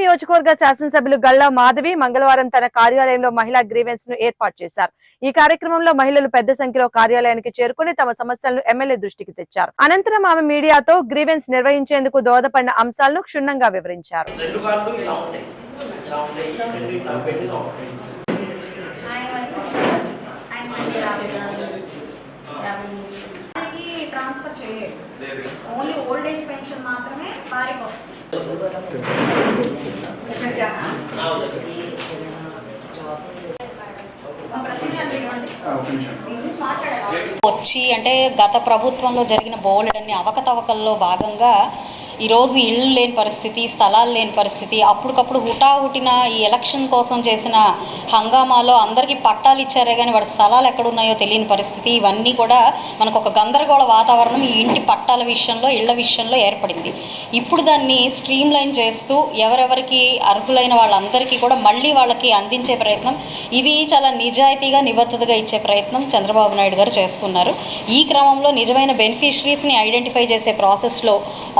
నియోజకవర్గ శాసనసభ్యులు గల్లా మాధవి మంగళవారం తన కార్యాలయంలో మహిళా గ్రీవెన్స్ను ఏర్పాటు చేశారు. ఈ కార్యక్రమంలో మహిళలు పెద్ద సంఖ్యలో కార్యాలయానికి చేరుకుని తమ సమస్యలను ఎమ్మెల్యే దృష్టికి తెచ్చారు. అనంతరం ఆమె మీడియాతో గ్రీవెన్స్ నిర్వహించేందుకు దోహదపడిన అంశాలను క్షుణ్ణంగా వివరించారు. ట్రాన్స్ఫర్ చేయలేదు. ఓన్లీ ఓల్డ్ ఏజ్ పెన్షన్ మాత్రమే వారికి వస్తుంది. వచ్చి అంటే గత ప్రభుత్వంలో జరిగిన బోలెడన్ని అవకతవకల్లో భాగంగా ఈరోజు ఇళ్ళు లేని పరిస్థితి స్థలాలు లేని పరిస్థితి అప్పటికప్పుడు హుటాహుటిన ఈ ఎలక్షన్ కోసం చేసిన హంగామాలో అందరికీ పట్టాలు ఇచ్చారే కానీ వాడి స్థలాలు ఎక్కడున్నాయో తెలియని పరిస్థితి. ఇవన్నీ కూడా మనకు ఒక గందరగోళ వాతావరణం ఈ ఇంటి పట్టాల విషయంలో ఇళ్ళ విషయంలో ఏర్పడింది. ఇప్పుడు దాన్ని స్ట్రీమ్ లైన్ చేస్తూ ఎవరెవరికి అర్హులైన వాళ్ళందరికీ కూడా మళ్ళీ వాళ్ళకి అందించే ప్రయత్నం ఇది చాలా నిజాయితీగా నిబద్ధతగా ఇచ్చే ప్రయత్నం చంద్రబాబు నాయుడు గారు చేస్తున్నారు. ఈ క్రమంలో నిజమైన బెనిఫిషరీస్ని ఐడెంటిఫై చేసే ప్రాసెస్లో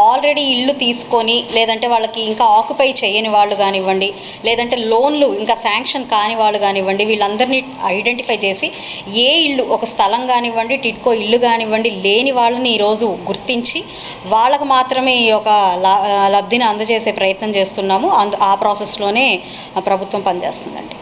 ఆల్రెడీ ఇల్లు తీసుకొని లేదంటే వాళ్ళకి ఇంకా ఆక్యుపై చేయని వాళ్ళు కానివ్వండి లేదంటే లోన్లు ఇంకా శాంక్షన్ కాని వాళ్ళు కానివ్వండి వీళ్ళందరినీ ఐడెంటిఫై చేసి ఏ ఇల్లు ఒక స్థలం కానివ్వండి టిట్కో ఇల్లు కానివ్వండి లేని వాళ్ళని ఈరోజు గుర్తించి వాళ్ళకు మాత్రమే ఈ యొక్క లా- లబ్ధిని అందజేసే ప్రయత్నం చేస్తున్నాము. అందు ఆ ప్రాసెస్లోనే ప్రభుత్వం పనిచేస్తుందండి.